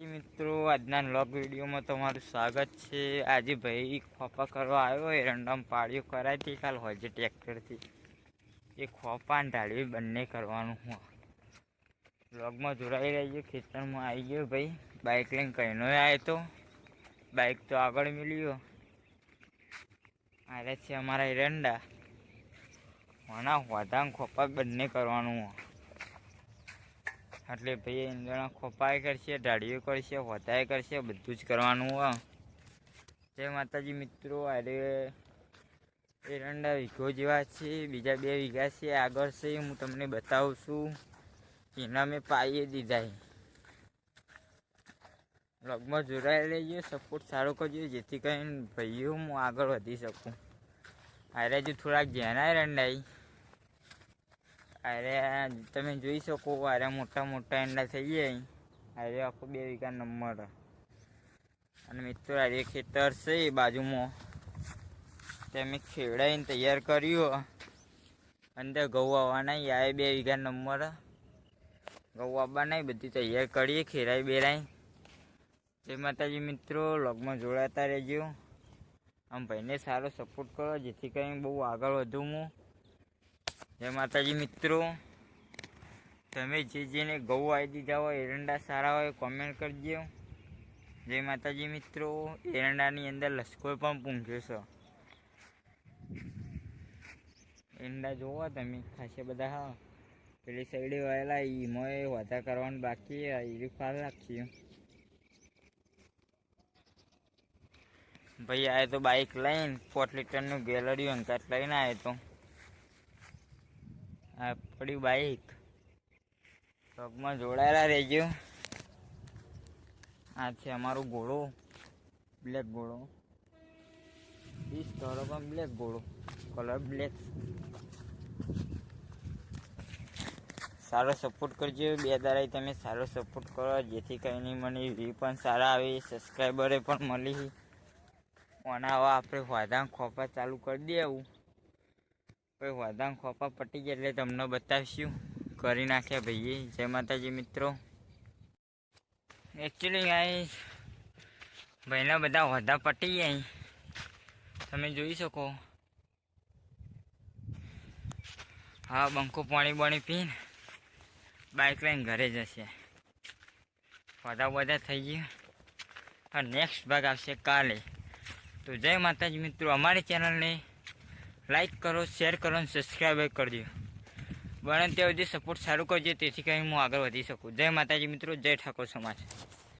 મિત્રો, આજના લોગ વિડીયોમાં તમારું સ્વાગત છે. આજે ભાઈ ખોપા કરવા આવ્યો એરંડામાં પાળીઓ કરાવી કાલ હોજે ટ્રેક્ટરથી. એ ખોપા અને ઢાળવી બંને કરવાનું હું. લોગમાં જોડાઈ રહ્યો ખેતરમાં આવી ગયો ભાઈ. બાઇક લઈને કહીનો આવ્યો તો. બાઇક તો આગળ મળ્યો આરે છે અમારા એરંડા હોના હોધા ખોપા બંને કરવાનું હોય એટલે ભાઈ ઇંધણા ખોપાય કરશે, ઢાળીઓ કરશે, હોતાય કરશે, બધું જ કરવાનું હોય જય માતાજી મિત્રો અરે એરંડા વીઘો જેવા છે, બીજા બે વીઘા છે, આગળ છે, હું તમને બતાવું છું. એના મેં પાઈએ દીધા બ્લોગમાં જોડાઈ લેજો સપોર્ટ સારો કરજો, જેથી કરીને ભાઈઓ હું આગળ વધી શકું. અરે જો થોડાક જેના એરંડાઈ અરે, તમે જોઈ શકો, અરે મોટા મોટા એંડા થઈ જાય અરે, આખો બે વીઘા નંબર. અને મિત્રો અરે ખેતર છે એ બાજુમાં. તમે ખેડાઈને તૈયાર કર્યું. અંદર ઘઉં આવવાના યા બે વીઘા નંબર. ઘઉં આવવાના બધી તૈયાર કરીએ, ખેરાઈ બેરાઈ. જય માતાજી મિત્રો, લગમાં જોડાતા રહેજો. આમ ભાઈને સારો સપોર્ટ કરો, જેથી કરીને બહુ આગળ વધું હું. જય માતાજી મિત્રો. તમે જે જેને ગૌ આવી દીધા હોય, એરંડા સારા હોય કોમેન્ટ કરજો. જય માતાજી મિત્રો. એરંડાની અંદર લશ્કો પણ પૂંખ્યો છે. એરંડા જોવો તમે ખાસે બધા. હા પેલી સાઈડે વાયેલા, એમાં વધારે કરવાનું બાકી એ ફાલ રાખીએ ભાઈ, આ તો બાઇક લઈને પોટ લીટરનું ગેલરી અંકાત લઈને આવ્યો તો. આ પડ્યું બાઈક પગમાં જોડાયેલા રહેજો. આ છે અમારું ઘોડો. બ્લેક ઘોડો. વીસ કરો પણ બ્લેક ઘોડો. કલર બ્લેક સારો સપોર્ટ કરજો. બે દાડા તમે સારો સપોર્ટ કરો. જેથી કરીને મને વ્યૂ પણ સારા આવે સબસ્ક્રાઈબરે પણ મળી. ઓના આપણે વાદા ખોપા ચાલુ કરી દેવું. પછી વાદામ ખોપા પટી ગયા એટલે તમને બતાવીશું. કરી નાખ્યા ભાઈએ. જય માતાજી મિત્રો. એકચ્યુઅલી અહીં ભાઈના બધા હોદા પટી ગયા તમે જોઈ શકો. હા, બંકો પાણી બાણી પીને બાઇક લઈને ઘરે જશે. હોદા બધા થઈ ગયા. નેક્સ્ટ ભાગ આવશે કાલે. તો જય માતાજી મિત્રો. અમારી ચેનલને લાઈક કરો શેર કરો અને સબસ્ક્રાઈબ કરજો. બને ત્યાં સુધી સપોર્ટ સારું કરજો, તેથી કંઈ હું આગળ વધી શકું. જય માતાજી મિત્રો, જય ઠાકોર સમાજ.